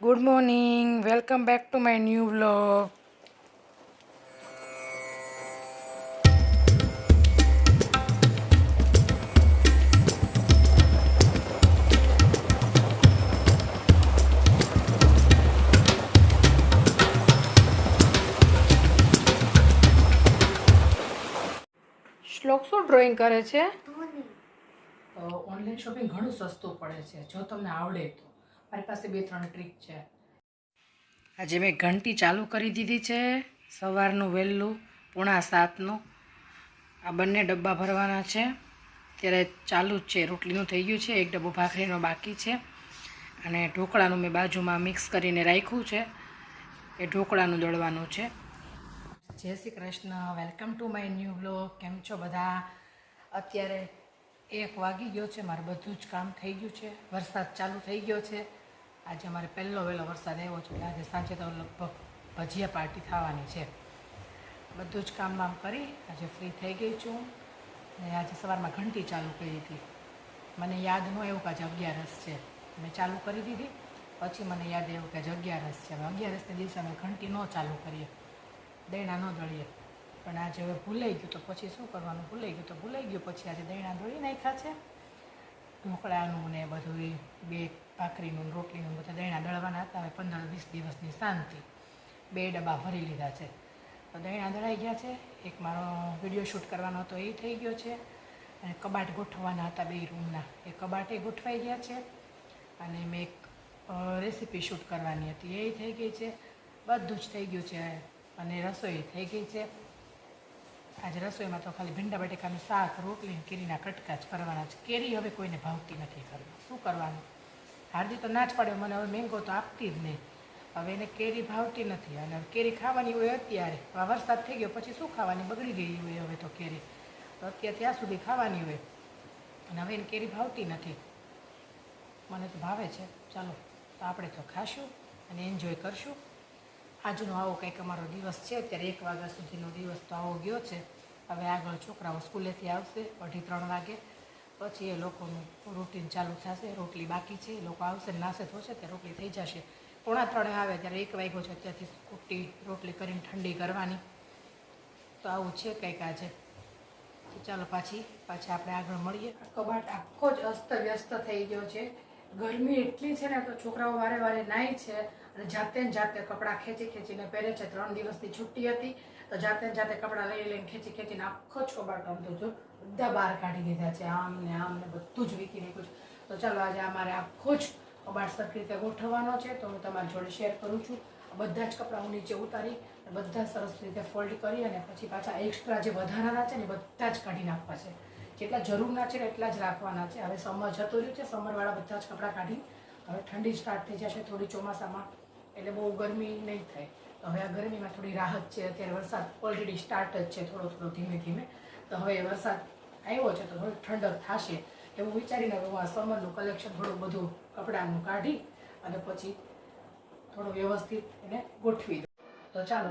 Good morning welcome back to my new blog Shlok શું drawing કરે છે? Online shopping ઘણું સસ્તું પડે છે. જો તમને આવડે તો. મારી પાસે બે ત્રણ ટ્રીક છે. આજે મેં ઘંટી ચાલુ કરી દીધી છે સવારનું વહેલું પોણા સાતનું. આ બંને ડબ્બા ભરવાના છે. ત્યારે ચાલુ જ છે રોટલીનું થઈ ગયું છે એક ડબ્બો ભાખરીનો બાકી છે. અને ઢોકળાનું મેં બાજુમાં મિક્સ કરીને રાખ્યું છે. એ ઢોકળાનું દળવાનું છે. જય Shri Krishna welcome to my new blog કેમ છો બધા? અત્યારે એક વાગી ગયો છે, મારે બધું જ કામ થઈ ગયું છે, વરસાદ ચાલુ થઈ ગયો છે. આજે અમારે પહેલો વહેલો વરસાદ આવ્યો છે આજે સાંજે તો લગભગ ભજીયા પાર્ટી થવાની છે. બધું જ કામ બામ કરી આજે ફ્રી થઈ ગઈ છું ને આજે સવારમાં ઘંટી ચાલુ કરી હતી. મને યાદ ન એવું કે આજે અગિયારસ છે. મેં ચાલુ કરી દીધી, પછી મને યાદ આવ્યું કે આજે અગિયારસ છે. હવે અગિયારસને દિવસે અમે ઘંટી ન ચાલુ કરીએ, દૈણા ન દળીએ. પણ આજે હવે ભૂલાઈ ગયું તો પછી શું કરવાનું? ભૂલાઈ ગયું તો ભૂલાઈ ગયું, પછી આજે દહીણા દોડી નાખ્યા છે. ઢોકળાનું ને બધું બે ભાખરીનું રોટલીનું બધા દહીણા દળવાના હતા, હવે પંદર વીસ દિવસની શાંતિ. બે ડબ્બા ભરી લીધા છે. તો દહીણા દળાઈ ગયા છે. એક મારો વીડિયો શૂટ કરવાનો હતો એ થઈ ગયો છે. અને કબાટ ગોઠવવાના હતા બે રૂમના. એ કબાટે ગોઠવાઈ ગયા છે. અને મેં એક રેસીપી શૂટ કરવાની હતી. એ થઈ ગઈ છે. બધું જ થઈ ગયું છે. અને રસોઈ થઈ ગઈ છે. આજે રસોઈમાં તો ખાલી ભીંડા બટેકાનું શાક, રોટલી કેરીના કટકા જ કરવાના છે. કેરી હવે કોઈને ભાવતી નથી ઘરમાં શું કરવાનું? હાર્દી તો ના જ પાડ્યો મને હવે મેંગો તો આપતી જ નહીં. હવે એને કેરી ભાવતી નથી અને કેરી ખાવાની હોય અત્યારે. વરસાદ થઈ ગયો, પછી શું ખાવાની? બગડી ગઈ હોય હવે તો કેરી. તો અત્યારે ત્યાં સુધી ખાવાની હોય. અને હવે એને કેરી ભાવતી નથી. મને તો ભાવે છે. ચાલો, તો આપણે તો ખાશું અને એન્જોય કરશું. આજનો આવો કંઈક અમારો દિવસ છે. અત્યારે એક વાગ્યા સુધીનો દિવસ તો આવો ગયો છે. હવે આગળ છોકરાઓ સ્કૂલેથી આવશે અઢી ત્રણ વાગે. પછી એ લોકોનું રૂટીન ચાલુ થશે. રોટલી બાકી છે. એ લોકો આવશે નાસે થશે ત્યારે રોટલી થઈ જશે. પોણા ત્રણે આવે ત્યારે એક વાગ્યો છે ત્યાંથી કુટ્ટી રોટલી કરીને ઠંડી કરવાની. તો આવું છે કંઈક આજે. ચાલો પાછી પાછી આપણે આગળ મળીએ. કબાટ આખો જ અસ્ત વ્યસ્ત થઈ ગયો છે. ગરમી એટલી છે ને તો છોકરાઓ વારે વારે નાય છે. અને જાતે જાતે કપડાં ખેંચી ખેંચીને પહેરે છે. ત્રણ દિવસની છુટ્ટી હતી. તો જાતે જાતે કપડાં લઈ લઈને ખેંચી ખેંચીને આખો જ કબાટ આમ તો જો બધા બહાર કાઢી દીધા છે. આમ ને આમ ને બધું જ વીકી છે. તો ચાલો આજે અમારે આખો જ કબાટ સરખી રીતે ગોઠવવાનો છે. તો હું તમારી જોડે શેર કરું છું. બધા જ કપડાં હું નીચે ઉતારી બધા સરસ રીતે ફોલ્ડ કરી અને પછી પાછા એક્સ્ટ્રા જે વધારાના છે ને બધા જ કાઢી નાખવા છે. જેટલા જરૂરના છે એટલા જ રાખવાના છે. હવે સમર જતો રહ્યું છે. સમરવાળા બધા જ કપડાં કાઢી હવે ઠંડી સ્ટાર્ટ થઈ જશે થોડી ચોમાસામાં. એટલે બહુ ગરમી નહીં થાય. હવે આ ગરમીમાં થોડી રાહત છે, અત્યારે વરસાદ ઓલરેડી સ્ટાર્ટ જ છે થોડો થોડો ધીમે ધીમે. તો હવે વરસાદ આવ્યો છે તો થોડી ઠંડક થશે એવું વિચારીને હું આ સમરનું કલેક્શન થોડું બધું કપડાનું કાઢી અને પછી થોડું વ્યવસ્થિત એને ગોઠવી દઉં. તો ચાલો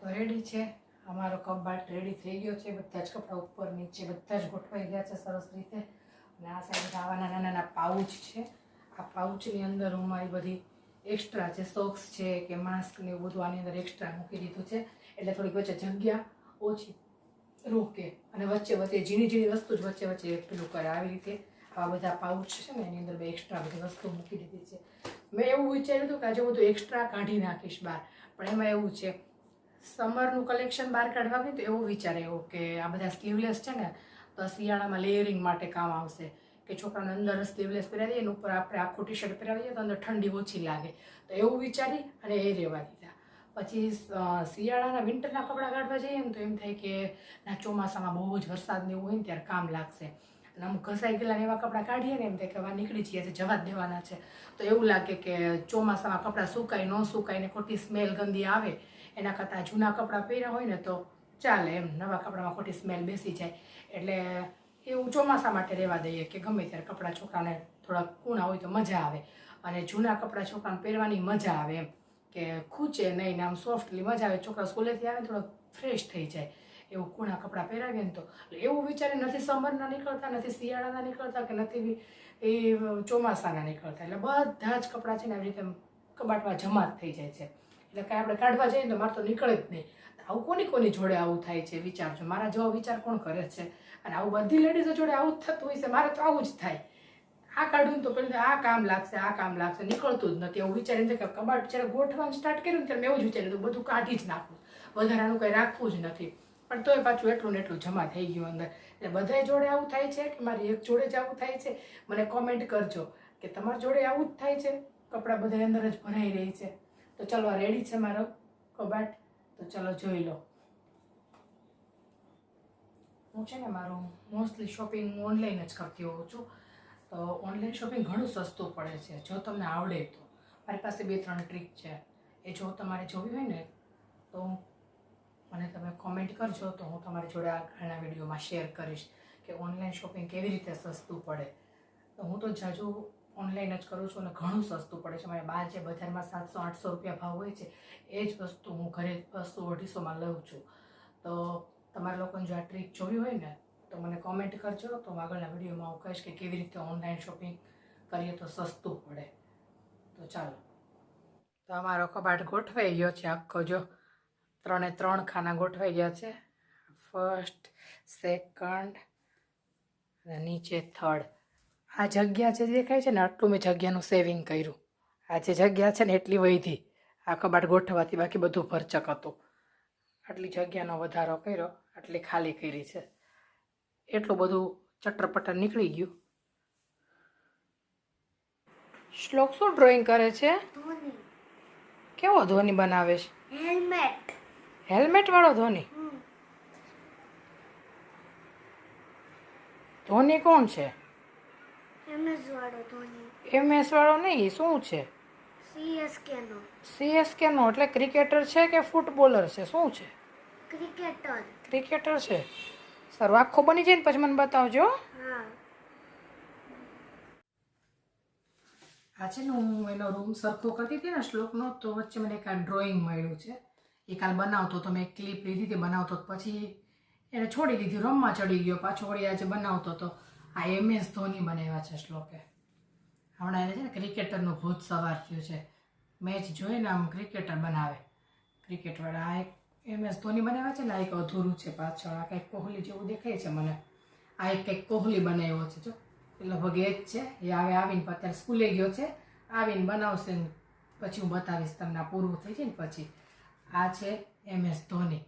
તો રેડી છે. અમારો કબાટ રેડી થઈ ગયો છે. બધા જ કપડાં ઉપર, નીચે બધા જ ગોઠવાઈ ગયા છે સરસ રીતે. અને આ સાઈડ આવા નાના નાના પાઉચ છે. આ પાઉચની અંદર હું મારી બધી એક્સ્ટ્રા જે સોક્સ છે કે માસ્ક ને એવું બધું આની અંદર એક્સ્ટ્રા મૂકી દીધું છે. એટલે થોડીક વચ્ચે જગ્યા ઓછી રોકે. અને વચ્ચે વચ્ચે ઝીણી ઝીણી વસ્તુ જ વચ્ચે વચ્ચે પેલું કરે આવી રીતે. આવા બધા પાઉચ છે ને, એની અંદર મેં એક્સ્ટ્રા બધી વસ્તુ મૂકી દીધી છે. મેં એવું વિચાર્યું હતું કે આજે બધું એક્સ્ટ્રા કાઢી નાખીશ બહાર. પણ એમાં એવું છે સમરનું કલેક્શન બહાર કાઢવા ગઈ તો એવો વિચાર એવો કે આ બધા સ્લીવલેસ છે ને, તો શિયાળામાં લેયરિંગ માટે કામ આવશે. કે છોકરાને અંદર સ્લીવલેસ પહેરાવી દઈએ અને ઉપર આપણે આખું ટી શર્ટ પહેરાવી દઈએ તો અંદર ઠંડી ઓછી લાગે. તો એવું વિચારી અને એ રહેવા દીધા. પછી શિયાળાના વિન્ટરના કપડાં કાઢવા જઈએ ને તો એમ થાય કે ના, ચોમાસામાં બહુ જ વરસાદ ને એવું હોય ને ત્યારે કામ લાગશે. અને અમુક ઘસાઈ ગયેલા એવા કપડાં કાઢીએ ને એમ થાય કે હવે નીકળી જઈએ છે જવા દેવાના છે. તો એવું લાગે કે ચોમાસામાં કપડાં સુકાય, ન સુકાય ને ખોટી સ્મેલ ગંદી આવે એના કરતાં જૂના કપડાં પહેર્યા હોય ને તો ચાલે એમ, નવા કપડામાં ખોટી સ્મેલ બેસી જાય. એટલે એવું ચોમાસા માટે રહેવા દઈએ કે ગમે ત્યારે કપડાં છોકરાને થોડા કૂણા હોય તો મજા આવે. અને જૂના કપડાં છોકરાને પહેરવાની મજા આવે એમ. કે ખૂચે નહીં ને આમ સોફ્ટલી મજા આવે. છોકરા સ્કૂલેથી આવે થોડો ફ્રેશ થઈ જાય. એવું કૂણા કપડાં પહેરાવીએ ને તો. એવું વિચારે નથી સમરના નીકળતા, નથી શિયાળાના નીકળતા કે નથી એ ચોમાસાના નીકળતા. એટલે બધા જ કપડાં છે ને આવી રીતે કબાટમાં જમા જ થઈ જાય છે. એટલે કાંઈ આપણે કાઢવા જઈએ તો મારે તો નીકળે જ નહીં. આવું કોની કોની જોડે આવું થાય છે વિચારજો મારા જેવો વિચાર કોણ કરે છે? અને આવું બધી લેડીઝો જોડે આવું જ થતું હોય છે, મારે તો આવું જ થાય. આ કાઢું તો પેલું આ કામ લાગશે, આ કામ લાગશે, નીકળતું જ નથી. એવું વિચારીને કે કબાટ જ્યારે ગોઠવાનું સ્ટાર્ટ કર્યું ત્યારે મેં એવું જ વિચાર્યું હતું, બધું કાઢી જ નાખવું વધારાનું કંઈ રાખવું જ નથી. પણ તોય પાછું એટલું ને એટલું જમા થઈ ગયું અંદર. એટલે બધાય જોડે આવું થાય છે કે મારી એક જોડે જ આવું થાય છે? મને કોમેન્ટ કરજો કે તમારી જોડે આવું જ થાય છે? કપડાં બધા અંદર જ ભરાઈ રહી છે. તો ચલો રેડી છે મારો કબાટ. તો ચલો, જોઈ લો. હું છે ને મારું મોસ્ટલી શોપિંગ ઓનલાઈન જ કરતી હોઉં છું. તો ઓનલાઈન શોપિંગ ઘણું સસ્તું પડે છે, જો તમને આવડે તો. મારી પાસે બે, ત્રણ ટ્રીક છે. એ જો તમારે જોવી હોય ને, તો મને તમે કોમેન્ટ કરજો, તો હું તમારી જોડે આગળના વિડીયોમાં શેર કરીશ કે ઓનલાઈન શોપિંગ કેવી રીતે સસ્તું પડે. તો હું તો જાજુ ઓનલાઈન જ કરું છું અને ઘણું સસ્તું પડે છે. મારે બહાર જે બજારમાં સાતસો, આઠસો રૂપિયા ભાવ હોય છે, એ જ વસ્તુ હું ઘરે બસો અઢીસોમાં લઉં છું. તો તમારા લોકોને જો આ ટ્રીક જોવી હોય ને, તો મને કોમેન્ટ કરજો. તો હું આગળના વિડીયોમાં હું કહીશ કે કેવી રીતે ઓનલાઈન શોપિંગ કરીએ તો સસ્તું પડે. તો ચાલો. તો અમારો કબાટ ગોઠવાઈ ગયો છે આખો જો. ત્રણે ત્રણ ખાના ગોઠવાઈ ગયા છે. ફર્સ્ટ સેકન્ડ અને નીચે થર્ડ આ જગ્યા જે દેખાય છે ને આટલું મેં જગ્યાનું સેવિંગ કર્યું. આ જે જગ્યા છે ને એટલી વધી. આ કબાટ ગોઠવાથી બાકી બધું ભરચક હતું. આટલી જગ્યાનો વધારો કર્યો આટલી ખાલી કરી છે. એટલું બધું ચટરપટર નીકળી ગયું. શ્લોક શું ડ્રોઈંગ કરે છે? કેવો ધોની બનાવે છે? હેલ્મેટ હેલ્મેટ વાળો ધોની? ધોની કોણ છે? એમએસ વાળો ધોની. એમએસ વાળો નહીં શું છે? સીએસકે નો. સીએસકે નો એટલે ક્રિકેટર છે કે ફૂટબોલર છે શું છે? ક્રિકેટર. ક્રિકેટર છે. સર આખો બની જાય ને પછી મને બતાવજો. હા. આ છે ને હું એનો રૂમ સરખો કરતી હતી ને શ્લોકનો તો વચ્ચે મને એક આ ડ્રોઈંગ મળ્યું છે. એ કાલ બનાવતો તો મેં ક્લિપ લીધી હતી બનાવતો તો પછી એને છોડી દીધી રમવા ચડી ગયો પાછો વળી આજે બનાવતો તો આ એમ એસ ધોની બનાવ્યા છે શ્લોકે. હમણાં એને છે ને ક્રિકેટરનું ભૂત સવાર થયું છે. મેચ જોઈને આમ ક્રિકેટર બનાવે. ક્રિકેટવાળા આ એક એમએસ ધોની બનાવ્યા છે ને, આ એક અધૂરું છે પાછળ. આ કંઈક કોહલી જેવું દેખાય છે મને. આ એક કંઈક કોહલી બનાવ્યો છે, જો. એ લગભગ એ જ છે. એ હવે આવીને અત્યારે સ્કૂલે ગયો છે. આવીને બનાવશે પછી હું બતાવીશ તમને પૂરું થઈ જાય ને પછી. આ છે એમ એસ ધોની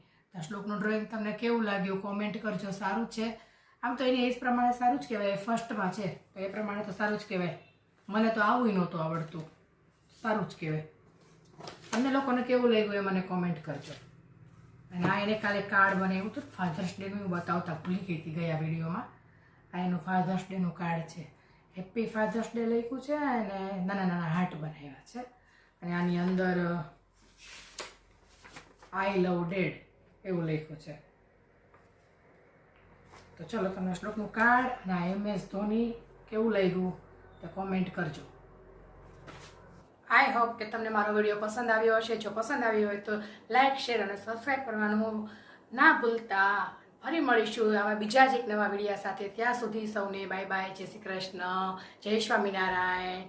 શ્લોકનું ડ્રોઈંગ તમને કેવું લાગ્યું? કોમેન્ટ કરજો. સારું છે? આમ તો એને એ પ્રમાણે સારું જ કહેવાય ફર્સ્ટમાં છે, તો એ પ્રમાણે તો સારું જ કહેવાય. મને તો આવું નહોતું આવડતું. સારું જ કહેવાય. તમને લોકોને કેવું લાગ્યું એ મને કોમેન્ટ કરજો. અને આ એને કાલે કાર્ડ બનાવ્યું હતું ફાધર્સ ડેનું બતાવતા ભૂલી ગઈ હતી ગયા વિડીયોમાં. આ એનું ફાધર્સ ડેનું કાર્ડ છે. હેપી ફાધર્સ ડે લખ્યું છે અને નાના નાના હાર્ટ બનાવ્યા છે. અને આની અંદર આઈ લવ ડેડ એવું લખ્યું છે. તો ચલો તમને શ્લોકનું કાર્ડ અને આ એમ એસ ધોની કેવું લાગ્યું તે કોમેન્ટ કરજો. આઈ હોપ કે તમને મારો વીડિયો પસંદ આવ્યો હશે. જો પસંદ આવ્યો હોય તો લાઇક શેર અને સબસ્ક્રાઈબ કરવાનું ના ભૂલતા. ફરી મળીશું આવા બીજા જ એક નવા વિડીયા સાથે. ત્યાં સુધી સૌને બાય બાય જય શ્રી કૃષ્ણ. જય સ્વામિનારાયણ.